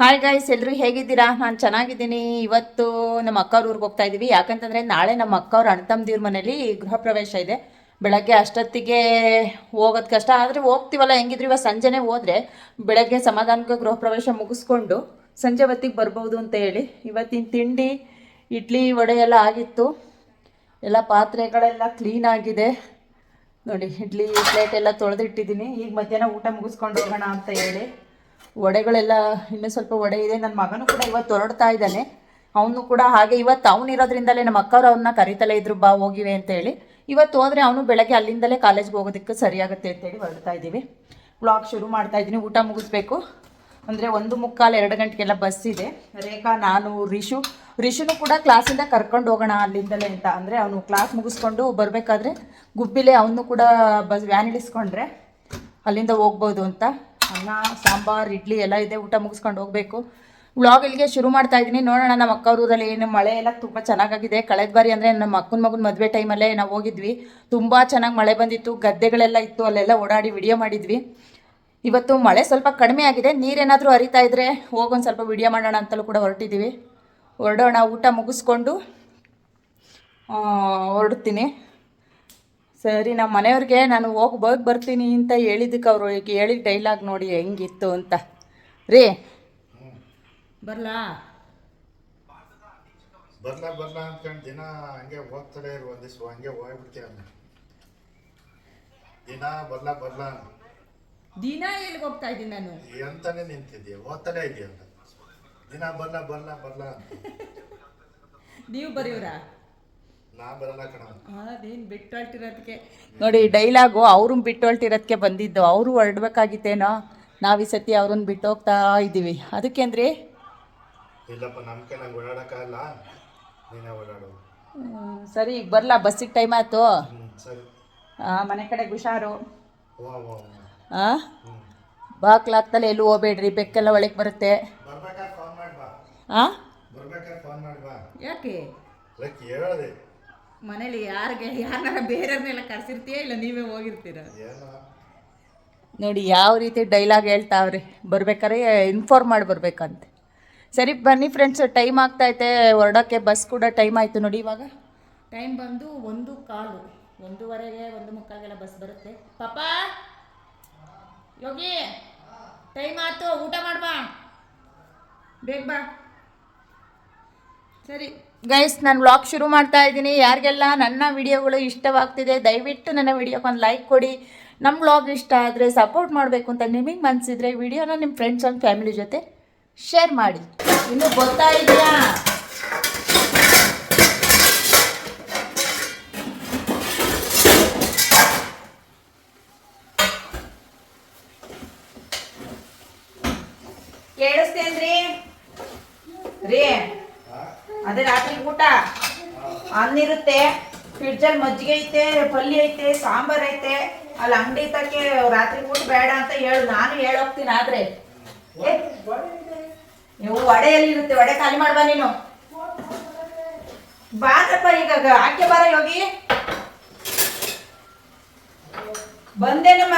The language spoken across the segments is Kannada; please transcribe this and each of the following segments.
ಹಾಯ್ ಗಾಯ್ಸ್ ಎಲ್ಲರೂ ಹೇಗಿದ್ದೀರಾ? ನಾನು ಚೆನ್ನಾಗಿದ್ದೀನಿ. ಇವತ್ತು ನಮ್ಮ ಅಕ್ಕವ್ರ ಊರಿಗೆ ಹೋಗ್ತಾ ಇದ್ದೀವಿ ಯಾಕಂತಂದರೆ ನಾಳೆ ನಮ್ಮ ಅಕ್ಕವ್ರ ಅಣ್ತಮ್ಮದಿವ್ರ ಮನೇಲಿ ಗೃಹ ಪ್ರವೇಶ ಇದೆ. ಬೆಳಗ್ಗೆ ಅಷ್ಟೊತ್ತಿಗೆ ಹೋಗೋದು ಕಷ್ಟ. ಆದರೆ ಹೋಗ್ತೀವಲ್ಲ, ಹೆಂಗಿದ್ರು ಇವಾಗ ಸಂಜೆನೇ ಹೋದರೆ ಬೆಳಗ್ಗೆ ಸಮಾಧಾನಕ್ಕೆ ಗೃಹ ಪ್ರವೇಶ ಮುಗಿಸ್ಕೊಂಡು ಸಂಜೆ ಹೊತ್ತಿಗೆ ಬರ್ಬೋದು ಅಂತ ಹೇಳಿ ಇವತ್ತಿನ ತಿಂಡಿ, ಇಡ್ಲಿ, ವಡೆ ಎಲ್ಲ ಆಗಿತ್ತು. ಎಲ್ಲ ಪಾತ್ರೆಗಳೆಲ್ಲ ಕ್ಲೀನ್ ಆಗಿದೆ. ನೋಡಿ, ಇಡ್ಲಿ ಪ್ಲೇಟ್ ಎಲ್ಲ ತೊಳೆದಿಟ್ಟಿದ್ದೀನಿ ಈಗ ಮಧ್ಯಾಹ್ನ ಊಟ ಮುಗಿಸ್ಕೊಂಡು ಹೋಗೋಣ ಅಂತ ಹೇಳಿ. ವಡೆಗಳೆಲ್ಲ ಇನ್ನೂ ಸ್ವಲ್ಪ ವಡೆ ಇದೆ. ನನ್ನ ಮಗನೂ ಕೂಡ ಇವತ್ತು ಹೊರಡ್ತಾ ಇದ್ದಾನೆ. ಅವನು ಕೂಡ ಹಾಗೆ ಇವತ್ತು ಅವನು ಇರೋದ್ರಿಂದಲೇ ನಮ್ಮ ಅಕ್ಕವ್ರು ಅವ್ರನ್ನ ಕರಿತಲೇ ಇದ್ರು, ಬಾ ಹೋಗಿವೆ ಅಂತ ಹೇಳಿ. ಇವತ್ತು ಹೋದರೆ ಅವನು ಬೆಳಗ್ಗೆ ಅಲ್ಲಿಂದಲೇ ಕಾಲೇಜ್ಗೆ ಹೋಗೋದಕ್ಕೆ ಸರಿಯಾಗುತ್ತೆ ಅಂತೇಳಿ ಹೊರಡ್ತಾ ಇದ್ದೀವಿ. ಬ್ಲಾಗ್ ಶುರು ಮಾಡ್ತಾ ಇದ್ದೀನಿ. ಊಟ ಮುಗಿಸ್ಬೇಕು. ಅಂದರೆ ಒಂದು ಮುಕ್ಕಾಲು ಎರಡು ಗಂಟೆಗೆಲ್ಲ ಬಸ್ ಇದೆ. ರೇಖಾ, ನಾನು, ರಿಷು. ರಿಷುನು ಕೂಡ ಕ್ಲಾಸಿಂದ ಕರ್ಕೊಂಡು ಹೋಗೋಣ ಅಲ್ಲಿಂದಲೇ ಅಂತ. ಅಂದರೆ ಅವನು ಕ್ಲಾಸ್ ಮುಗಿಸ್ಕೊಂಡು ಬರಬೇಕಾದ್ರೆ ಗುಬ್ಬಿಲೆ ಅವನು ಕೂಡ ಬಸ್ ವ್ಯಾನ್ ಇಳಿಸ್ಕೊಂಡ್ರೆ ಅಲ್ಲಿಂದ ಹೋಗ್ಬೋದು ಅಂತ. ಅನ್ನ, ಸಾಂಬಾರ್, ಇಡ್ಲಿ ಎಲ್ಲ ಇದೆ. ಊಟ ಮುಗಿಸ್ಕೊಂಡು ಹೋಗಬೇಕು. ವ್ಲಾಗ್ ಇಲ್ಲಿಗೆ ಶುರು ಮಾಡ್ತಾ ಇದ್ದೀನಿ. ನೋಡೋಣ ನಮ್ಮ ಅಕ್ಕವ್ರೂರಲ್ಲಿ ಏನು ಮಳೆ ಎಲ್ಲ ತುಂಬ ಚೆನ್ನಾಗಾಗಿದೆ. ಕಳೆದ ಬಾರಿ ಅಂದರೆ ನಮ್ಮ ಅಕ್ಕನ ಮಗನ ಮದುವೆ ಟೈಮಲ್ಲೇ ನಾವು ಹೋಗಿದ್ವಿ. ತುಂಬ ಚೆನ್ನಾಗಿ ಮಳೆ ಬಂದಿತ್ತು. ಗದ್ದೆಗಳೆಲ್ಲ ಇತ್ತು. ಅಲ್ಲೆಲ್ಲ ಓಡಾಡಿ ವಿಡಿಯೋ ಮಾಡಿದ್ವಿ. ಇವತ್ತು ಮಳೆ ಸ್ವಲ್ಪ ಕಡಿಮೆ ಆಗಿದೆ. ನೀರೇನಾದರೂ ಹರಿತಾ ಇದ್ದರೆ ಹೋಗೊಂದು ಸ್ವಲ್ಪ ವಿಡಿಯೋ ಮಾಡೋಣ ಅಂತಲೂ ಕೂಡ ಹೊರಟಿದ್ದೀವಿ ಹೊರಡೋಣ. ಊಟ ಮುಗಿಸ್ಕೊಂಡು ಹೊರಡ್ತೀನಿ. ಸರಿ ನಮ್ಮ ಮನೆಯವ್ರಿಗೆ ನಾನು ಹೋಗಿ ಹೋಗಿ ಬರ್ತೀನಿ ಅಂತ ಹೇಳಿದ್ದಕ್ಕೆ ಅವರು ಹೇಳಿದ ಡೈಲಾಗ್ ನೋಡಿ ಹೆಂಗಿತ್ತು ಅಂತ. ರೀ ಬರಲಾ? ಬರ್ಲ ಬರ್ಲ ಅಂದ್ಕೊಂಡು ದಿನ ಹಂಗೆ ಹೋಗ್ತಾನೆ ಇರು ಒಂದಿವ್ಸ ಹಂಗೆ ಹೋಗ್ಬಿಡ್ತೀಯ ದಿನ ಬರ್ಲ ಬರ್ಲ ದಿನ ಎಲ್ಲಿಗೆ ಹೋಗ್ತಾ ಇದ್ದೀನಿ ನಾನು? ಎಂತಾನೆ ನಿಂತಿದ್ಯಾ ಓದ್ತಾನೆ ಇದೆಯಲ್ಲ ದಿನ ಬರ್ಲ ಬರ್ಲ ಬರಲಾ ನೀವು ಬರೀವ್ರಾ ನೋಡಿ ಡೈಲಾಗು ಅವ್ರನ್ನ ಬಿಟ್ಟು ಬಂದಿದ್ದು. ಅವರು ಹೊರಡ್ಬೇಕಾಗಿತ್ತೇನೋ? ನಾವು ಈ ಸತಿ ಅವ್ರನ್ನ ಬಿಟ್ಟು ಹೋಗ್ತಾ ಇದ್ದೀವಿ ಅದಕ್ಕೆ ಅಂದ್ರೆ? ಇಲ್ಲಪ್ಪ ನಮ್ಮ ಕೈ ನಂಗೆ ಓಡಾಡಕ್ಕಾಗಲ್ಲ ನೀನೇ ಓಡಾಡೋದು ಸರಿ ಈಗ ಬರಲಾ ಬಸ್ಸಿಗೆ ಟೈಮ್ ಆಯ್ತು. ಮನೆ ಕಡೆ ಹುಷಾರು. ಹಾಂ ಓ ಆ? ಹ್ಞೂ ಬಾಕ್ಲಾಗ್ತಲೇ ಎಲ್ಲೂ ಹೋಗ್ಬೇಡ್ರಿ ಬೆಕ್ಕೆಲ್ಲ ಒಳಗೆ ಬರುತ್ತೆ. ಹಾಂ ಫೋನ್ ಮಾಡಿ ಬಾ. ಆ? ಬರ್ಬೇಕಾದ್ರೆ ಫೋನ್ ಮಾಡಿ ಬಾ. ಯಾಕೆ? ಲಕ್ಕಿ ಹೇಳ್ದೆ. ಮನೇಲಿ ಯಾರಿಗೆ ಯಾರನ್ನ ಬೇರೆಯವ್ರನ್ನೆಲ್ಲ ಕರ್ಸಿರ್ತೀಯ ಇಲ್ಲ ನೀವೇ ಹೋಗಿರ್ತೀರ? ನೋಡಿ ಯಾವ ರೀತಿ ಡೈಲಾಗ್ ಹೇಳ್ತಾವ್ರಿ ಬರ್ಬೇಕಾರೆ ಇನ್ಫಾರ್ಮ್ ಮಾಡಿ ಬರ್ಬೇಕಂತೆ. ಸರಿ ಬನ್ನಿ ಫ್ರೆಂಡ್ಸ್ ಟೈಮ್ ಆಗ್ತೈತೆ ಹೊರಡೋಕ್ಕೆ ಬಸ್ ಕೂಡ ಟೈಮ್ ಆಯಿತು ನೋಡಿ ಇವಾಗ. ಟೈಮ್ ಬಂದು ಒಂದು ಕಾಲು ಒಂದೂವರೆಗೆ ಒಂದು ಮುಕ್ಕಾಲ್ಗೆಲ್ಲ ಬಸ್ ಬರುತ್ತೆ. ಪಾಪ ಯೋಗಿ! ಟೈಮ್ ಆಯ್ತು ಊಟ ಮಾಡ್ಬಾ. ಬೇಗ ಬಾ. ಸರಿ. ಗೈಸ್ ನಾನು ವ್ಲಾಗ್ ಶುರು ಮಾಡ್ತಾ ಇದ್ದೀನಿ. ಯಾರಿಗೆಲ್ಲ ನನ್ನ ವಿಡಿಯೋಗಳು ಇಷ್ಟವಾಗ್ತಿದೆ, ದಯವಿಟ್ಟು ನನ್ನ ವಿಡಿಯೋಗೆ ಒಂದು ಲೈಕ್ ಕೊಡಿ. ನಮ್ಮ ವ್ಲಾಗ್ ಇಷ್ಟ ಆದರೆ ಸಪೋರ್ಟ್ ಮಾಡಬೇಕು ಅಂತ ನಿಮಗೆ ಮನಸ್ಸಿದ್ರೆ ವಿಡಿಯೋನ ನಿಮ್ಮ ಫ್ರೆಂಡ್ಸ್ ಆ್ಯಂಡ್ ಫ್ಯಾಮಿಲಿ ಜೊತೆ ಶೇರ್ ಮಾಡಿ. ಇನ್ನು ಕೇಳಿಸ್ತೇನ್ರಿ ರೀ ಅದೇ ರಾತ್ರಿ ಊಟ ಅನ್ನಿರುತ್ತೆ ಫ್ರಿಡ್ಜಲ್ಲಿ ಮಜ್ಜಿಗೆ ಐತೆ ಪಲ್ಯ ಐತೆ, ಸಾಂಬಾರ್ ಐತೆ. ಅಲ್ಲಿ ಅಂಗಡಿ ತಕ್ಕೆ ರಾತ್ರಿ ಊಟ ಬೇಡ ಅಂತ ಹೇಳು. ನಾನು ಹೇಳೋಗ್ತೀನಿ ಆದ್ರೆ. ನೀವು ವಡೆ ಎಲ್ಲಿರುತ್ತೆ ವಡೆ ಖಾಲಿ ಮಾಡ್ಬಾ ನೀನು. ಬಾರಪ್ಪ ಈಗ ಆಕೆ ಬಾರ ಯೋಗಿ. ಬಂದೇನಮ್ಮ?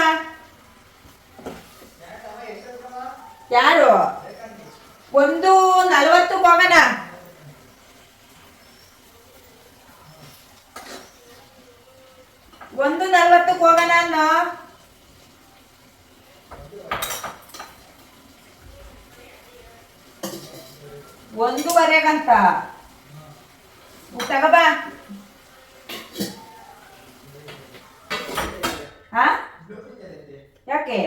ಯಾರು? ಒಂದು ನಲವತ್ತು ಹೋಗೋಣ ಒಂದು ನಲ್ವತ್ತಕ್ಕೆ ಹೋಗೋಣ ಅನ್ನೋ. ಒಂದೂವರೆಗಂತ. ತಗೋಬಾ ಹಾ ಯಾಕೆ?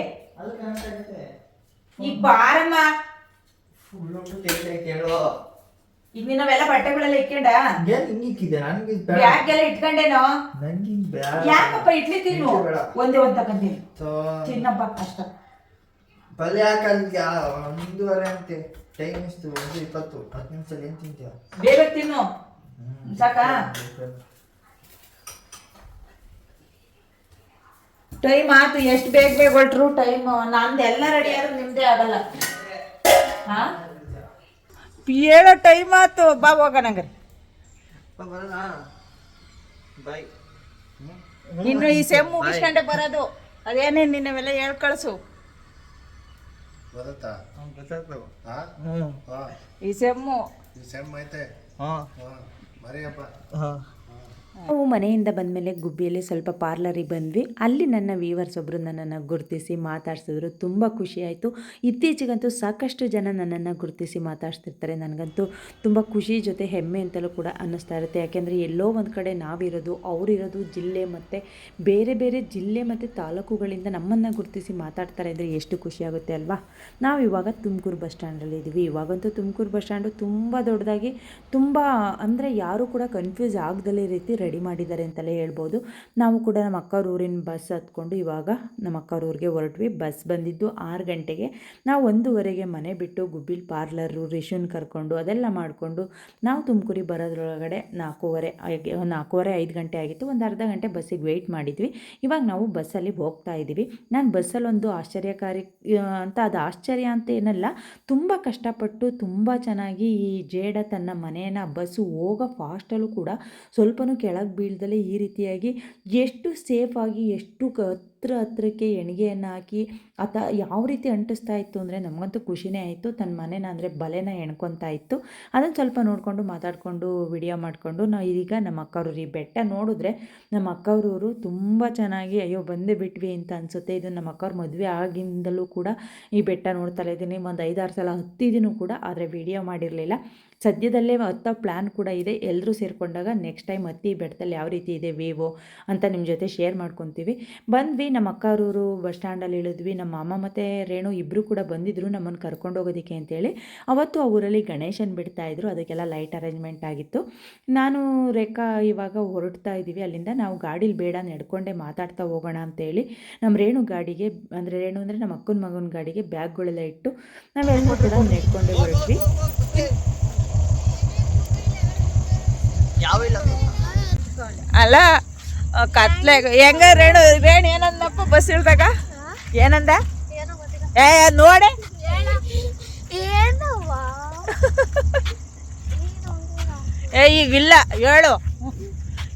ಈಗ ಬಾರಮ್ಮ. ಈಗ ನಾವೆಲ್ಲ ಬಟ್ಟೆಗಳೆಲ್ಲ ಇಟ್ಕೊಂಡ? ಹಿಂಗಿಕ್ಕಿದೆ ನನಗೆ ಬ್ಯಾಗ್ ಎಲ್ಲ ಇಟ್ಕೊಂಡೇನೋ? ನನಗೆ ಯಾಕಪ್ಪ ಇಡ್ಲಿ ತಿನ್ನು? ಇಡ್ಲಿ ಬೇಡ. ಒಂದೇ ಒಂದ್ ತಗೊಂತೀನಿ. ತಿನ್ನಪ್ಪ ಅಷ್ಟ. ಪಲ್ಯ ಹಾಕಲ್ಗೆ ಒಂದೂವರೆ ಅಂತೆ. ಟೈಮ್ ಒಂದು ಇಪ್ಪತ್ತು. ಹತ್ತು ನಿಮಿಷದಲ್ಲಿ ಏನು ತಿಂತೀಯ? ಬೇಗ ತಿನ್ನು. ಸಾಕಾ? ಟೈಮ್ ಆತು. ಎಷ್ಟು ಬೇಗ ಬೇಗ ಹೊಟ್ರು ಟೈಮ್. ನಂದು ಎಲ್ಲ ರೆಡಿ ಆದ್ರೂ ನಿಮ್ದೇ ಆಗಲ್ಲ. ಹಾ? ಹೇಳೋ ಟೈಮ್ ಆತು ಬಾ ಹೋಗೋಣಂಗ್ರಿ ಬಾಯ್. ಇನ್ನು ಈ ಸೆಮ್ ಮುಗಿಸ್ಕೊಂಡೆ ಬರೋದು. ಅದೇನೇ ನಿನ್ನವೆಲ್ಲ ಹೇಳ್ ಕಳಿಸು. ಈ ಸೆಮ್ಮು ಈ ಸೆಮ್ ಐತೆ. ಹಾಂ. ಹಾ. ಮರಿಯಪ್ಪ. ಹಾಂ. ನಾವು ಮನೆಯಿಂದ ಬಂದಮೇಲೆ ಗುಬ್ಬಿಯಲ್ಲಿ ಸ್ವಲ್ಪ ಪಾರ್ಲರಿಗೆ ಬಂದ್ವಿ. ಅಲ್ಲಿ ನನ್ನ ವೀವರ್ಸ್ ಒಬ್ಬರು ನನ್ನನ್ನು ಗುರುತಿಸಿ ಮಾತಾಡ್ಸಿದ್ರು. ತುಂಬ ಖುಷಿಯಾಯಿತು ಇತ್ತೀಚೆಗಂತೂ ಸಾಕಷ್ಟು ಜನ ನನ್ನನ್ನು ಗುರುತಿಸಿ ಮಾತಾಡ್ತಿರ್ತಾರೆ ನನಗಂತೂ ತುಂಬ ಖುಷಿ ಜೊತೆ ಹೆಮ್ಮೆ ಅಂತಲೂ ಕೂಡ ಅನ್ನಿಸ್ತಾ ಇರುತ್ತೆ. ಯಾಕೆಂದರೆ ಎಲ್ಲೋ ಒಂದು ಕಡೆ ನಾವಿರೋದು, ಅವರಿರೋದು ಜಿಲ್ಲೆ ಮತ್ತು ಬೇರೆ ಬೇರೆ ಜಿಲ್ಲೆ ಮತ್ತು ತಾಲೂಕುಗಳಿಂದ ನಮ್ಮನ್ನು ಗುರುತಿಸಿ ಮಾತಾಡ್ತಾರೆ ಅಂದರೆ ಎಷ್ಟು ಖುಷಿ ಆಗುತ್ತೆ ಅಲ್ವಾ? ನಾವು ಇವಾಗ ತುಮಕೂರು ಬಸ್ ಸ್ಟ್ಯಾಂಡಲ್ಲಿ ಇದ್ದೀವಿ ಇವಾಗಂತೂ ತುಮಕೂರು ಬಸ್ ಸ್ಟ್ಯಾಂಡು ತುಂಬ ದೊಡ್ಡದಾಗಿ ತುಂಬ ಅಂದರೆ ಯಾರೂ ಕೂಡ ಕನ್ಫ್ಯೂಸ್ ಆಗದಲ್ಲೇ ರೀತಿ ರೆಡಿ ಮಾಡಿದ್ದಾರೆ ಅಂತಲೇ ಹೇಳ್ಬೋದು. ನಾವು ಕೂಡ ನಮ್ಮ ಊರಿನ ಬಸ್ ಹತ್ಕೊಂಡು ಇವಾಗ ನಮ್ಮ ಊರಿಗೆ ಹೊರಟ್ವಿ. ಬಸ್ ಬಂದಿದ್ದು ಆರು ಗಂಟೆಗೆ. ನಾವು ಒಂದೂವರೆಗೆ ಮನೆ ಬಿಟ್ಟು ಗುಬ್ಬಿಲ್ ಪಾರ್ಲರು ರಿಶುನ್ ಕರ್ಕೊಂಡು ಅದೆಲ್ಲ ಮಾಡಿಕೊಂಡು ನಾವು ತುಮಕೂರಿಗೆ ಬರೋದ್ರೊಳಗಡೆ ನಾಲ್ಕೂವರೆ ನಾಲ್ಕೂವರೆ ಐದು ಗಂಟೆ ಆಗಿತ್ತು. ಒಂದು ಅರ್ಧ ಗಂಟೆ ಬಸ್ಸಿಗೆ ವೆಯ್ಟ್ ಮಾಡಿದ್ವಿ. ಇವಾಗ ನಾವು ಬಸ್ಸಲ್ಲಿ ಹೋಗ್ತಾ ಇದ್ದೀವಿ. ನಾನು ಬಸ್ಸಲ್ಲೊಂದು ಆಶ್ಚರ್ಯಕಾರಿ ಅಂತ ಅದು ಆಶ್ಚರ್ಯ ಅಂತ ಏನಲ್ಲ. ತುಂಬ ಕಷ್ಟಪಟ್ಟು ತುಂಬ ಚೆನ್ನಾಗಿ ಈ ಜೇಡ ತನ್ನ ಮನೆಯನ್ನು ಬಸ್ಸು ಹೋಗೋ ಫಾಸ್ಟಲ್ಲೂ ಕೂಡ ಸ್ವಲ್ಪನೂ ಕೆಳಗೆ ಬೀಳ್ದಲೇ ಈ ರೀತಿಯಾಗಿ ಎಷ್ಟು ಸೇಫಾಗಿ ಎಷ್ಟು ಕ, ಹತ್ರ ಹತ್ರಕ್ಕೆ ಎಣಿಗೆಯನ್ನು ಹಾಕಿ ಆತ ಯಾವ ರೀತಿ ಅಂಟಿಸ್ತಾ ಇತ್ತು ಅಂದರೆ ನಮಗಂತೂ ಖುಷಿನೇ ಆಯಿತು. ತನ್ನ ಮನೇನ ಅಂದರೆ ಬಲೆನ ಎಣ್ಕೊತಾ ಇತ್ತು. ಅದನ್ನು ಸ್ವಲ್ಪ ನೋಡಿಕೊಂಡು ಮಾತಾಡಿಕೊಂಡು ವಿಡಿಯೋ ಮಾಡಿಕೊಂಡು ನಾವು ಈಗ ನಮ್ಮ ಅಕ್ಕವ್ರು ಈ ಬೆಟ್ಟ ನೋಡಿದ್ರೆ ನಮ್ಮ ಅಕ್ಕವ್ರವರು ತುಂಬ ಚೆನ್ನಾಗಿ ಅಯ್ಯೋ ಬಂದೇ ಬಿಟ್ವಿ ಅಂತ ಅನಿಸುತ್ತೆ. ಇದು ನಮ್ಮ ಅಕ್ಕವ್ರ ಮದುವೆ ಆಗಿಂದಲೂ ಕೂಡ ಈ ಬೆಟ್ಟ ನೋಡ್ತಾ ಇದ್ದೀನಿ. ಒಂದು ಐದಾರು ಸಲ ಹತ್ತಿದ್ದೀನೂ ಕೂಡ, ಆದರೆ ವಿಡಿಯೋ ಮಾಡಿರಲಿಲ್ಲ. ಸದ್ಯದಲ್ಲೇ ಹತ್ತೋ ಪ್ಲ್ಯಾನ್ ಕೂಡ ಇದೆ. ಎಲ್ಲರೂ ಸೇರಿಕೊಂಡಾಗ ನೆಕ್ಸ್ಟ್ ಟೈಮ್ ಹತ್ತಿ ಬೆಟ್ಟದಲ್ಲಿ ಯಾವ ರೀತಿ ಇದೆ ವೇವು ಅಂತ ನಿಮ್ಮ ಜೊತೆ ಶೇರ್ ಮಾಡ್ಕೊತೀವಿ. ಬಂದ್ವಿ, ನಮ್ಮ ಅಕ್ಕರೂರು ಬಸ್ ಸ್ಟ್ಯಾಂಡಲ್ಲಿ ಇಳಿದ್ವಿ. ನಮ್ಮ ಅಮ್ಮ ಮತ್ತು ರೇಣು ಇಬ್ಬರು ಕೂಡ ಬಂದಿದ್ದರು ನಮ್ಮನ್ನು ಕರ್ಕೊಂಡು ಹೋಗೋದಕ್ಕೆ ಅಂತೇಳಿ. ಅವತ್ತು ಆ ಊರಲ್ಲಿ ಗಣೇಶನ್ ಬಿಡ್ತಾ ಇದ್ರು. ಅದಕ್ಕೆಲ್ಲ ಲೈಟ್ ಅರೇಂಜ್ಮೆಂಟ್ ಆಗಿತ್ತು. ನಾನು ರೇಖಾ ಇವಾಗ ಹೊರಡ್ತಾ ಇದ್ದೀವಿ. ಅಲ್ಲಿಂದ ನಾವು ಗಾಡೀಲಿ ಬೇಡ ನಡ್ಕೊಂಡೇ ಮಾತಾಡ್ತಾ ಹೋಗೋಣ ಅಂತೇಳಿ ನಮ್ಮ ರೇಣು ಗಾಡಿಗೆ, ಅಂದರೆ ರೇಣು ಅಂದರೆ ನಮ್ಮ ಅಕ್ಕನ ಮಗನ ಗಾಡಿಗೆ ಬ್ಯಾಗ್ಗಳೆಲ್ಲ ಇಟ್ಟು ನಾವೆಲ್ಲರೂ ಕೂಡ ನಡ್ಕೊಂಡೇ ಹೊರಟ್ವಿ ಯಾವ ಇಲ್ಲ ಅಲ್ಲ ಕತ್ಲೆ ಹೆಂಗ ರೇಣು ರೇಣು ಏನಂದಪ್ಪ ಬಸ್ ಇಳ್ದಾಗ? ಏನಂದ? ಏ ನೋಡೆ. ಏ ಈಗ ಇಲ್ಲ ಹೇಳು.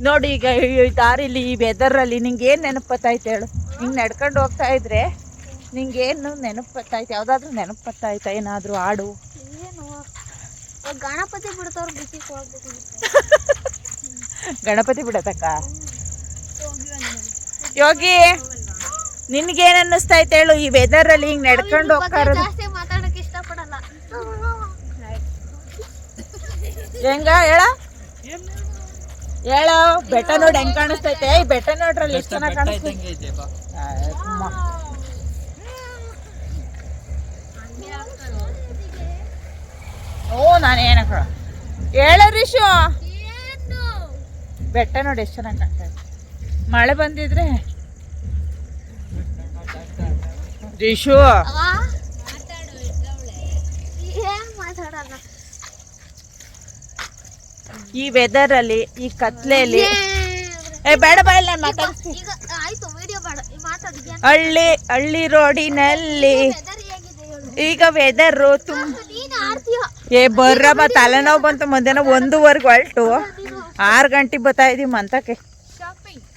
ನೋಡಿ ಈಗ ಈ ದಾರಿಲಿ ಈ ವೆದರಲ್ಲಿ ನಿಂಗೆ ಏನು ನೆನಪು ಬತ್ತಾಯ್ತು ಹೇಳು? ಹಿಂಗೆ ನಡ್ಕೊಂಡು ಹೋಗ್ತಾ ಇದ್ರೆ ನಿಂಗೆ ಏನು ನೆನಪು ಬತ್ತಾಯ್ತು ಯಾವುದಾದ್ರೂ ನೆನಪು ಬತ್ತಾಯ್ತಾ ಏನಾದರೂ ಹಾಡು? ಗಣಪತಿ ಬಿಡ್ತಾವ್ರ ಬಿಸಿ ಹೋಗ್ಬೇಕು ಗಣಪತಿ ಬಿಡತಕ್ಕ? ಯೋಗಿ ನಿನ್ಗೇನ್ ಅನ್ನಿಸ್ತೈತೆ ಹೇಳು? ಈ ವೆದರಲ್ಲಿ ಹಿಂಗ್ ನಡ್ಕೊಂಡು ಹೋಗ್ತಾ ಇರೋದು ಜಾಸ್ತಿ ಮಾತಾಡಕ್ ಇಷ್ಟಪಡಲ್ಲ. ಹೆಂಗ ಹೇಳ? ಹೇಳ ಬೆಟ್ಟ ನೋಡಿ ಹೆಂಗ್ ಕಾಣಿಸ್ತೈತೆ? ಈ ಬೆಟ್ಟ ನೋಡ್ರಲ್ಲಿ ಎಷ್ಟು ಚೆನ್ನಾಗಿ ಕಾಣಿಸ್ತೈತೆ ಓ ನಾನು ಏನಕ್ಕ ಹೇಳ ರಿಶು ಏನು? ಬೆಟ್ಟ ನೋಡಿ ಎಷ್ಟು ಚೆನ್ನಾಗಿ ಕಾಣ್ತೈತೆ ಮಳೆ ಬಂದಿದ್ರೆ. ರಿಶು ಈ ವೆದರ್ ಈ ವೆದರಲ್ಲಿ ಈ ಕತ್ಲೆಯಲ್ಲಿ ಏ ಬೇಡ ಬಾ ನಾನು ಮಾತಾಡ್ತೀನಿ. ಹಳ್ಳಿ ಹಳ್ಳಿ ರೋಡಿನಲ್ಲಿ ಈಗ ವೆದರು ತುಂಬ ಏ ಬರ್ರಮ್ಮ ತಲೆನೋವು ಬಂತು ಮಧ್ಯಾಹ್ನ ಒಂದೂವರೆಗೆ ಹೊಲ್ಟು ಆರು ಗಂಟೆಗೆ ಬತ್ತಾ ಇದೀವಿ ಮಂತಕ್ಕೆ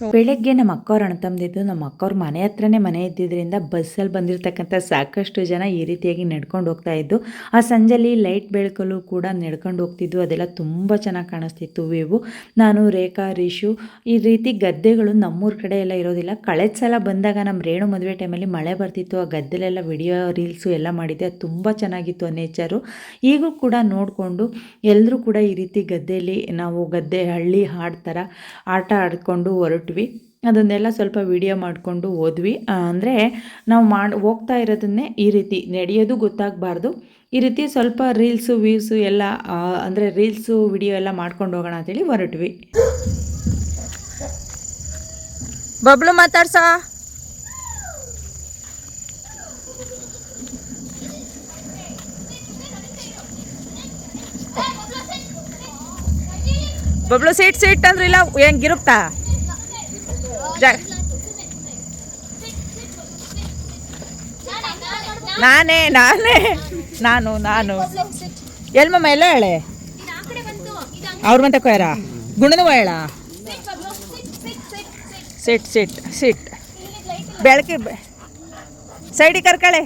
ಬೆಳಗ್ಗೆ ನಮ್ಮ ಅಕ್ಕವ್ರ ಅಣ್ತಂದಿದ್ದು ನಮ್ಮ ಅಕ್ಕವ್ರ ಮನೆ ಹತ್ರನೇ ಮನೆ ಇದ್ದಿದ್ದರಿಂದ ಬಸ್ಸಲ್ಲಿ ಬಂದಿರತಕ್ಕಂಥ ಸಾಕಷ್ಟು ಜನ ಈ ರೀತಿಯಾಗಿ ನಡ್ಕೊಂಡು ಹೋಗ್ತಾ ಇದ್ದು, ಆ ಸಂಜೆಲಿ ಲೈಟ್ ಬೆಳಕಲ್ಲೂ ಕೂಡ ನಡ್ಕೊಂಡು ಹೋಗ್ತಿದ್ದು ಅದೆಲ್ಲ ತುಂಬ ಚೆನ್ನಾಗಿ ಕಾಣಿಸ್ತಿತ್ತು ವೇವು ನಾನು, ರೇಖಾ ರಿಶು ಈ ರೀತಿ ಗದ್ದೆಗಳು ನಮ್ಮೂರ ಕಡೆ ಎಲ್ಲ ಇರೋದಿಲ್ಲ. ಕಳೆದ ಸಲ ಬಂದಾಗ ನಮ್ಮ ರೇಣು ಮದುವೆ ಟೈಮಲ್ಲಿ ಮಳೆ ಬರ್ತಿತ್ತು. ಆ ಗದ್ದೆಲೆಲ್ಲ ವಿಡಿಯೋ ರೀಲ್ಸು ಎಲ್ಲ ಮಾಡಿದ್ದೆ. ಅದು ತುಂಬ ಚೆನ್ನಾಗಿತ್ತು ಆ ನೇಚರು. ಈಗೂ ಕೂಡ ನೋಡಿಕೊಂಡು ಎಲ್ಲರೂ ಕೂಡ ಈ ರೀತಿ ಗದ್ದೆಯಲ್ಲಿ ನಾವು ಗದ್ದೆ, ಹಳ್ಳಿ, ಹಾಡು ಥರ ಆಟ ಆಡ್ಕೊಂಡು ಹೊರಟ್ವಿ ಅದನ್ನೆಲ್ಲ ಸ್ವಲ್ಪ ವಿಡಿಯೋ ಮಾಡಿಕೊಂಡು ಹೋದ್ವಿ. ಅಂದರೆ ನಾವು ಮಾಡಿ, ಹೋಗ್ತಾ ಇರೋದನ್ನೇ ಈ ರೀತಿ ನಡೆಯೋದು ಗೊತ್ತಾಗಬಾರ್ದು. ಈ ರೀತಿ ಸ್ವಲ್ಪ ರೀಲ್ಸು ವ್ಯೂಸು ಎಲ್ಲ ಅಂದರೆ ರೀಲ್ಸು ವಿಡಿಯೋ ಎಲ್ಲ ಮಾಡ್ಕೊಂಡು ಹೋಗೋಣ ಅಂತೇಳಿ ಹೊರಟ್ವಿ. ಬಬ್ಲು ಮಾತಾಡ್ಸ? ಬಬ್ಲು ಸೀಟ್ ಸೀಟ್ ಅಂದ್ರೆ ಇಲ್ಲ ಹೆಂಗಿರುತ್ತಾ ನಾನೇ ನಾನೇ. ನಾನು ನಾನು. ಎಲ್ಮಮ್ಮ, ಎಲ್ಲ ಹೇಳೆ? ಅವ್ರ ಮತ್ತೆ ಕೊಯ್ಯಾರ ಗುಣನು ಹೇಳ? ಸಿಟ್ ಸಿಟ್ ಸಿಟ್. ಬೆಳಕಿ ಸೈಡಿಗೆ ಕರ್ಕಳೆ.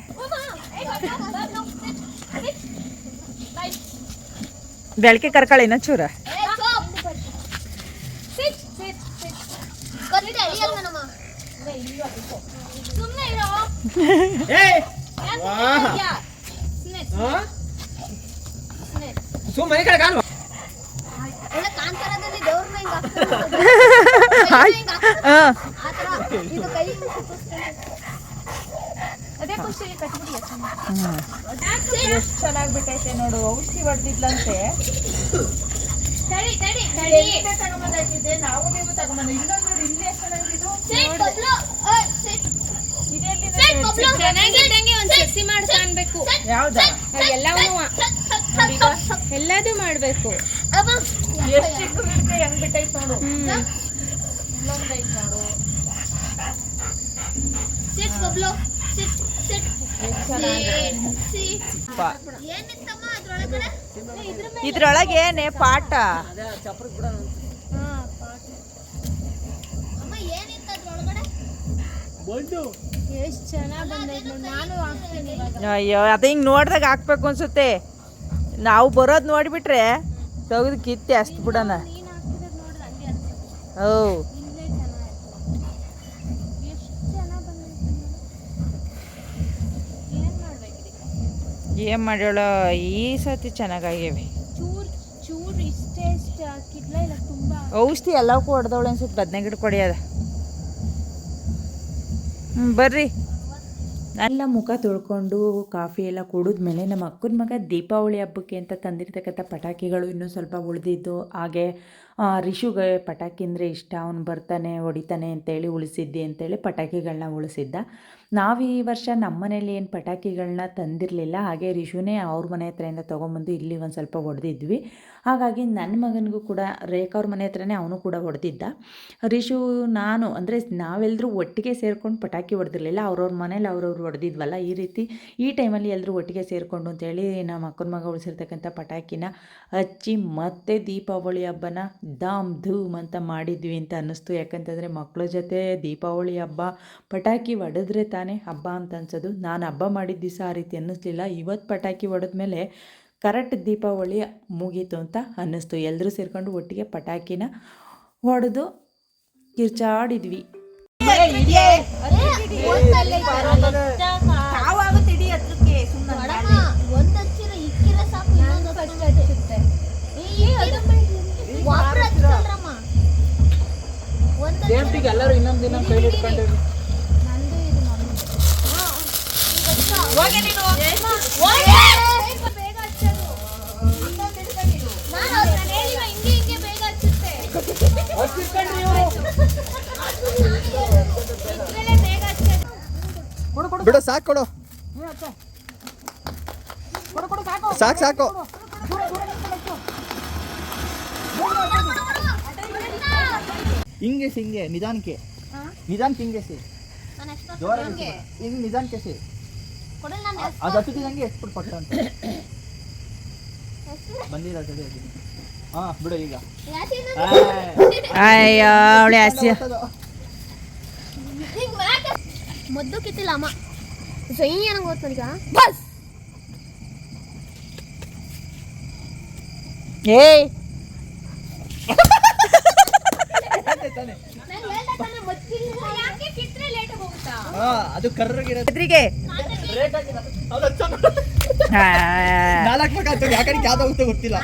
ಬೆಳಕಿ ಕರ್ಕಳೆ ಇನ್ನೂ ಚೂರ ಸುಮ್ಮನೆ ಇರೋ. ಸುಮ್ಮನೆ ಕಡೆ ಕಾಣುವ. ಅದೇ ಖುಷಿ ಕಟ್ಬಿಡಿ ಚೆನ್ನಾಗಿ ಬಿಟ್ಟೈತೆ ನೋಡು. ಔಷಧಿ ಹೊಡೆದಿದ್ಲಂತೆ. ತಡಿ ತಡಿ ತಡಿ. ತಗೊಂಬಂದಾಕಿದ್ದೆ ನಾವು ನೀವು ತಗೊಂಬಂದ. ಇನ್ನೊಂದು ನೋಡಿ ಇಲ್ಲಿ ಎಷ್ಟು ಚೆನ್ನಾಗಿದ್ದು ಸಿಟ್ ಬಬ್ಲು ಓಯ್ ಸಿಟ್ ಸಿಟ್ ಬಬ್ಲು. ಚೆನ್ನಾಗಿದ್ದಂಗೆ ಒಂದು ಸಸಿ ಮಾಡ್ಕೊಳ್ಬೇಕು ಯಾವ್ದಾ? ಎಲ್ಲವೂ ಎಲ್ಲದೂ ಮಾಡಬೇಕು. ಎಷ್ಟು ಹೆಂಗ್ ಬಿಟ್ಟೈತೆ ನೋಡು. ಇನ್ನೊಂದು ಐತೆ ನೋಡು. ಸಿಟ್ ಬಬ್ಲು. ಸಿಟ್ ಸಿಟ್ ಏನಿತ್ತಮ್ಮ? ಅದ್ರೊಳಗಡೆ ಇದ್ರ ಮೇಲೆ ಇದ್ರೊಳಗೆ ಏನೇ ಪಾಠ. ಅಯ್ಯೋ, ಅದ ಹಿಂಗ್ ನೋಡ್ದಾಗ ಹಾಕ್ಬೇಕು ಅನ್ಸುತ್ತೆ. ನಾವು ಬರೋದು ನೋಡ್ಬಿಟ್ರೆ ತೆಗೆದು ಕಿತ್ತೆ ಅಷ್ಟು ಬಿಡೋಣ. ಓ ಇಲ್ಲೇ ಚೆನ್ನಾಗಿ ಎಷ್ಟು ಚೆನ್ನಾಗಿ ಬಂದೈತೆ ಏನು ಮಾಡ್ಬೇಕು ಏನು ಮಾಡ್ಯಾಳ ಈ ಸತಿ ಚೆನ್ನಾಗಾಗ್ಯವೆ. ಚೂರು ಚೂರು ಇಷ್ಟೇ ಇಲ್ಲ ತುಂಬ. ಔಷಧಿ ಎಲ್ಲಕ್ಕೂ ಹೊಡೆದವಳು ಅನ್ಸುತ್ತೆ ಬದನೆ ಗಿಡ ಕೊಡಿಯದ ಹ್ಞೂ ಬರ್ರಿ. ಎಲ್ಲ ಮುಖ ತೊಳ್ಕೊಂಡು ಕಾಫಿ ಎಲ್ಲ ಕುಡಿದ್ಮೇಲೆ ನಮ್ಮ ಅಕ್ಕನ ಮಗ ದೀಪಾವಳಿ ಹಬ್ಬಕ್ಕೆ ಅಂತ ತಂದಿರ್ತಕ್ಕಂಥ ಪಟಾಕಿಗಳು ಇನ್ನೂ ಸ್ವಲ್ಪ ಉಳಿದಿದ್ದು ಹಾಗೆ ರಿಷುಗೆ ಪಟಾಕಿ ಅಂದರೆ ಇಷ್ಟ ಅವನು ಬರ್ತಾನೆ ಹೊಡಿತಾನೆ ಅಂತೇಳಿ ಉಳಿಸಿದ್ದೆ ಅಂತೇಳಿ ಪಟಾಕಿಗಳನ್ನ ಉಳಿಸಿದ್ದ. ನಾವು ಈ ವರ್ಷ ನಮ್ಮ ಮನೇಲಿ ಏನು ಪಟಾಕಿಗಳನ್ನ ತಂದಿರಲಿಲ್ಲ, ಹಾಗೆ ರಿಷುನೇ ಅವ್ರ ಮನೆ ಹತ್ರದಿಂದ ತೊಗೊಂಬಂದು ಇಲ್ಲಿ ಒಂದು ಸ್ವಲ್ಪ ಹೊಡೆದಿದ್ವಿ. ಹಾಗಾಗಿ ನನ್ನ ಮಗನಿಗೂ ಕೂಡ ರೇಖಾ ಅವ್ರ ಮನೆ ಹತ್ರನೇ ಅವನು ಕೂಡ ಹೊಡೆದಿದ್ದ. ರಿಷು, ನಾನು ಅಂದರೆ ನಾವೆಲ್ಲರೂ ಒಟ್ಟಿಗೆ ಸೇರ್ಕೊಂಡು ಪಟಾಕಿ ಹೊಡೆದಿರಲಿಲ್ಲ. ಅವ್ರವ್ರ ಮನೇಲಿ ಅವ್ರವ್ರು ಹೊಡೆದಿದ್ವಲ್ಲ, ಈ ರೀತಿ ಈ ಟೈಮಲ್ಲಿ ಎಲ್ಲರೂ ಒಟ್ಟಿಗೆ ಸೇರಿಕೊಂಡು ಅಂತೇಳಿ ನಮ್ಮ ಅಕ್ಕನ ಮಗ ಉಳಿಸಿರ್ತಕ್ಕಂಥ ಪಟಾಕಿನ ಹಚ್ಚಿ ಮತ್ತೆ ದೀಪಾವಳಿ ಹಬ್ಬನ ಧಾಮ್ ಧೂಮ್ ಅಂತ ಮಾಡಿದ್ವಿ ಅಂತ ಅನ್ನಿಸ್ತು. ಯಾಕಂತಂದರೆ ಮಕ್ಕಳ ಜೊತೆ ದೀಪಾವಳಿ ಹಬ್ಬ, ಪಟಾಕಿ ಹೊಡೆದ್ರೆ ತಾನೇ ಹಬ್ಬ ಅಂತ ಅನ್ಸೋದು. ನಾನು ಹಬ್ಬ ಮಾಡಿದ ದಿವಸ ಆ ರೀತಿ ಅನ್ನಿಸ್ಲಿಲ್ಲ. ಇವತ್ತು ಪಟಾಕಿ ಹೊಡೆದ್ಮೇಲೆ ಕರೆಕ್ಟ್ ದೀಪಾವಳಿ ಮುಗೀತು ಅಂತ ಅನ್ನಿಸ್ತು ಎಲ್ಲರೂ ಸೇರ್ಕೊಂಡು ಒಟ್ಟಿಗೆ ಪಟಾಕಿನ ಹೊಡೆದು ಕಿರ್ಚಾಡಿದ್ವಿ ಸಾಕು ಕೊಡು. ಸಾಕು ಸಾಕು. ಹಿಂಗೆ ಹಿಂಗೆ ನಿಧಾನಕ್ಕೆ. ನಿಧಾನಕ್ಕೆ ಹಿಂಗೆ ಸಿ. ಎಷ್ಟು ಹಿಂಗೆ ನಿಧಾನಕ್ಕೆ ಸಿ. ಅದು ಹತ್ತಿದಂಗೆ ಎಕ್ಸ್ಪೋರ್ಟ್ ಪಟ್ಟ ಅಂತ. ಬಂದಿಲ್ಲ. ಹಾ ಬಿಡು ಈಗ. ಅಯ್ಯೋ ಅವಳೆ ಹಸಿ ಮೊದ್ದು ಕಿತ್ತಿಲ್ಲ ಅಮ್ಮ. ಸೈ ಏನಂಗ ಗೊತ್ತನೀಗ ಬಸ್ ಏಯ್ ಯಾಕೆ ಕಿತ್ತರೆ ಲೇಟ್ ಹೋಗುತ್ತಾ ಹಾ ಅದು ಕರ್ರಗಿರೋದು ಎದ್ರಿಗೆ. ನಾಲ್ಕು ಯಾಕಡೆ ಹೋಗುತ್ತೆ ಗೊತ್ತಿಲ್ಲ.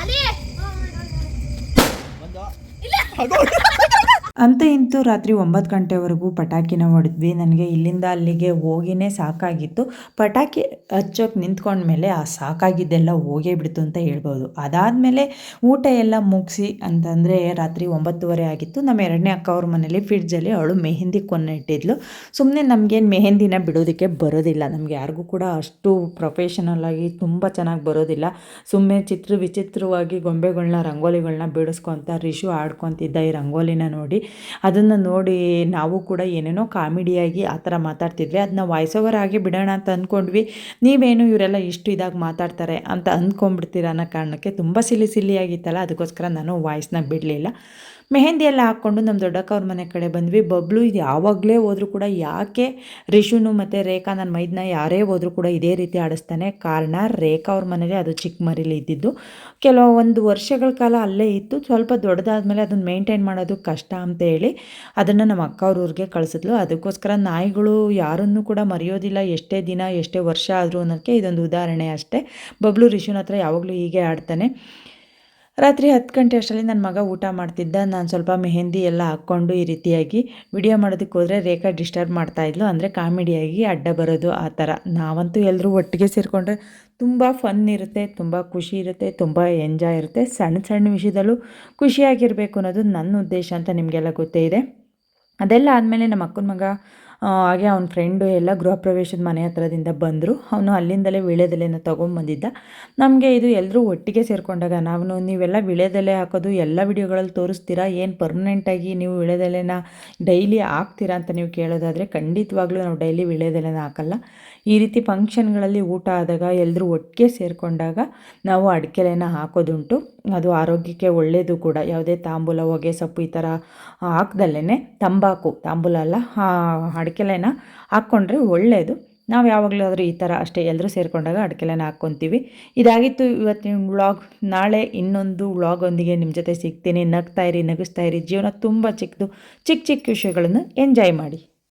ಅಂತ ಇಂತೂ ರಾತ್ರಿ ಒಂಬತ್ತು ಗಂಟೆವರೆಗೂ ಪಟಾಕಿನ ಹೊಡೆದ್ವಿ. ನನಗೆ ಇಲ್ಲಿಂದ ಅಲ್ಲಿಗೆ ಹೋಗಿನೇ ಸಾಕಾಗಿತ್ತು. ಪಟಾಕಿ ಹಚ್ಚೋಕೆ ನಿಂತ್ಕೊಂಡ್ಮೇಲೆ ಆ ಸಾಕಾಗಿದ್ದೆಲ್ಲ ಹೋಗೇ ಬಿಡ್ತು ಅಂತ ಹೇಳ್ಬೋದು. ಅದಾದಮೇಲೆ ಊಟ ಎಲ್ಲ ಮುಗಿಸಿ ಅಂತಂದರೆ ರಾತ್ರಿ ಒಂಬತ್ತುವರೆ ಆಗಿತ್ತು. ನಮ್ಮ ಎರಡನೇ ಅಕ್ಕ ಅವ್ರ ಮನೇಲಿ ಫ್ರಿಡ್ಜಲ್ಲಿ ಅವಳು ಮೆಹಂದಿ ಕೊನೆ ಇಟ್ಟಿದ್ಲು ಸುಮ್ಮನೆ ನಮಗೇನು ಮೆಹಂದಿನ ಬಿಡೋದಕ್ಕೆ ಬರೋದಿಲ್ಲ. ನಮಗೆ ಯಾರಿಗೂ ಕೂಡ ಅಷ್ಟು ಪ್ರೊಫೆಷನಲ್ ಆಗಿ ತುಂಬ ಚೆನ್ನಾಗಿ ಬರೋದಿಲ್ಲ. ಸುಮ್ಮನೆ ಚಿತ್ರ ವಿಚಿತ್ರವಾಗಿ ಗೊಂಬೆಗಳನ್ನ ರಂಗೋಲಿಗಳನ್ನ ಬಿಡಿಸ್ಕೊತ, ರಿಶು ಆಡ್ಕೊತಿದ್ದ ಈ ರಂಗೋಲಿನ ನೋಡಿ ಅದನ್ನು ನೋಡಿ ನಾವು ಕೂಡ ಏನೇನೋ ಕಾಮಿಡಿಯಾಗಿ ಆ ಥರ ಮಾತಾಡ್ತಿದ್ವಿ. ಅದನ್ನ ವಾಯ್ಸ್ ಓವರ್ ಆಗಿ ಬಿಡೋಣ ಅಂತ ಅಂದ್ಕೊಂಡ್ವಿ ನೀವೇನು ಇವರೆಲ್ಲ ಇಷ್ಟು ಇದಾಗಿ ಮಾತಾಡ್ತಾರೆ ಅಂತ ಅಂದ್ಕೊಂಡ್ಬಿಡ್ತೀರ ಅನ್ನೋ ಕಾರಣಕ್ಕೆ ತುಂಬ ಸಿಲಿ ಸಿಲಿಯಾಗಿತ್ತಲ್ಲ, ಅದಕ್ಕೋಸ್ಕರ ನಾನು ವಾಯ್ಸ್ನ ಬಿಡಲಿಲ್ಲ. ಮೆಹಂದಿ ಎಲ್ಲ ಹಾಕ್ಕೊಂಡು ನಮ್ಮ ದೊಡ್ಡಕ್ಕ ಅವ್ರ ಮನೆ ಕಡೆ ಬಂದ್ವಿ. ಬಬ್ಲು ಇದು ಯಾವಾಗಲೇ ಹೋದರೂ ಕೂಡ ಯಾಕೆ ರಿಷುನು ಮತ್ತು ರೇಖಾ ನನ್ನ ಮೈದನ್ನ ಯಾರೇ ಹೋದರೂ ಕೂಡ ಇದೇ ರೀತಿ ಆಡಿಸ್ತಾನೆ. ಕಾರಣ ರೇಖಾ ಅವ್ರ ಮನೇಲಿ ಅದು ಚಿಕ್ಕ ಮರಿಲಿ ಇದ್ದಿದ್ದು. ಕೆಲವೊಂದು ವರ್ಷಗಳ ಕಾಲ ಅಲ್ಲೇ ಇತ್ತು. ಸ್ವಲ್ಪ ದೊಡ್ಡದಾದ್ಮೇಲೆ ಅದನ್ನು ಮೇಂಟೈನ್ ಮಾಡೋದು ಕಷ್ಟ ಅಂತ ಹೇಳಿ ಅದನ್ನು ನಮ್ಮ ಅಕ್ಕ ಅವ್ರ ಊರಿಗೆ ಕಳಿಸಿದ್ಲು. ಅದಕ್ಕೋಸ್ಕರ ನಾಯಿಗಳು ಯಾರನ್ನೂ ಕೂಡ ಮರೆಯೋದಿಲ್ಲ. ಎಷ್ಟೇ ದಿನ, ಎಷ್ಟೇ ವರ್ಷ ಆದರೂ ಅನ್ನೋಕ್ಕೆ ಇದೊಂದು ಉದಾಹರಣೆ ಅಷ್ಟೇ. ಬಬ್ಲು ರಿಷುನ ಹತ್ರ ಯಾವಾಗಲೂ ಹೀಗೆ ಆಡ್ತಾನೆ. ರಾತ್ರಿ ಹತ್ತು ಗಂಟೆ ಅಷ್ಟರಲ್ಲಿ ನನ್ನ ಮಗ ಊಟ ಮಾಡ್ತಿದ್ದ. ನಾನು ಸ್ವಲ್ಪ ಮೆಹಂದಿ ಎಲ್ಲ ಹಾಕ್ಕೊಂಡು ಈ ರೀತಿಯಾಗಿ ವಿಡಿಯೋ ಮಾಡೋದಕ್ಕೆ ಹೋದರೆ ರೇಖಾ ಡಿಸ್ಟರ್ಬ್ ಮಾಡ್ತಾಯಿದ್ಲು ಅಂದರೆ ಕಾಮಿಡಿಯಾಗಿ ಅಡ್ಡ ಬರೋದು ಆ ಥರ. ನಾವಂತೂ ಎಲ್ಲರೂ ಒಟ್ಟಿಗೆ ಸೇರಿಕೊಂಡ್ರೆ ತುಂಬ ಫನ್ ಇರುತ್ತೆ, ತುಂಬ ಖುಷಿ ಇರುತ್ತೆ, ತುಂಬ ಎಂಜಾಯ್ ಇರುತ್ತೆ. ಸಣ್ಣ ಸಣ್ಣ ವಿಷಯದಲ್ಲೂ ಖುಷಿಯಾಗಿರಬೇಕು ಅನ್ನೋದು ನನ್ನ ಉದ್ದೇಶ ಅಂತ ನಿಮಗೆಲ್ಲ ಗೊತ್ತೇ ಇದೆ. ಅದೆಲ್ಲ ಆದಮೇಲೆ ನಮ್ಮ ಅಕ್ಕನ ಮಗ ಹಾಗೆ ಅವನ ಫ್ರೆಂಡು ಎಲ್ಲ ಗೃಹ ಪ್ರವೇಶದ ಮನೆ ಹತ್ರದಿಂದ ಬಂದರು. ಅವನು ಅಲ್ಲಿಂದಲೇ ವೀಳ್ಯದೆಲೆನ ತೊಗೊಂಬಂದಿದ್ದ. ನಮಗೆ ಇದು ಎಲ್ಲರೂ ಒಟ್ಟಿಗೆ ಸೇರಿಕೊಂಡಾಗ ನಾವು ನೀವೆಲ್ಲ ವೀಳ್ಯದೆಲೆ ಹಾಕೋದು ಎಲ್ಲ ವಿಡಿಯೋಗಳಲ್ಲಿ ತೋರಿಸ್ತೀರಾ? ಏನು ಪರ್ಮನೆಂಟಾಗಿ ನೀವು ವೀಳ್ಯದೆಲೆನ ಡೈಲಿ ಹಾಕ್ತೀರಾ ಅಂತ ನೀವು ಕೇಳೋದಾದರೆ ಖಂಡಿತವಾಗ್ಲೂ ನಾವು ಡೈಲಿ ವೀಳ್ಯದೆಲೆನ ಹಾಕಲ್ಲ. ಈ ರೀತಿ ಫಂಕ್ಷನ್ಗಳಲ್ಲಿ ಊಟ ಆದಾಗ ಎಲ್ಲರೂ ಒಟ್ಟಿಗೆ ಸೇರಿಕೊಂಡಾಗ ನಾವು ಅಡಿಕೆಲೆನ ಹಾಕೋದುಂಟು. ಅದು ಆರೋಗ್ಯಕ್ಕೆ ಒಳ್ಳೆಯದು ಕೂಡ. ಯಾವುದೇ ತಾಂಬೂಲ, ಹೊಗೆ, ಸೊಪ್ಪು ಈ ಥರ ಹಾಕ್ದಲ್ಲೇ ತಂಬಾಕು. ತಾಂಬೂಲ ಅಲ್ಲ ಅಡಿಕೆಲೆನ ಹಾಕ್ಕೊಂಡ್ರೆ ಒಳ್ಳೆಯದು ನಾವು ಯಾವಾಗಲಾದರೂ ಈ ಥರ ಅಷ್ಟೇ ಎಲ್ಲರೂ ಸೇರಿಕೊಂಡಾಗ ಅಡಿಕೆಲೆನ ಹಾಕ್ಕೊತೀವಿ. ಇದಾಗಿತ್ತು ಇವತ್ತಿನ ವ್ಲಾಗ್. ನಾಳೆ ಇನ್ನೊಂದು ವ್ಲಾಗೊಂದಿಗೆ ನಿಮ್ಮ ಜೊತೆ ಸಿಗ್ತೀನಿ. ನಗ್ತಾ ಇರಿ, ನಗಿಸ್ತಾ ಇರಿ. ಜೀವನ ತುಂಬ ಚಿಕ್ಕದು. ಚಿಕ್ಕ ಚಿಕ್ಕ ವಿಷಯಗಳನ್ನು ಎಂಜಾಯ್ ಮಾಡಿ.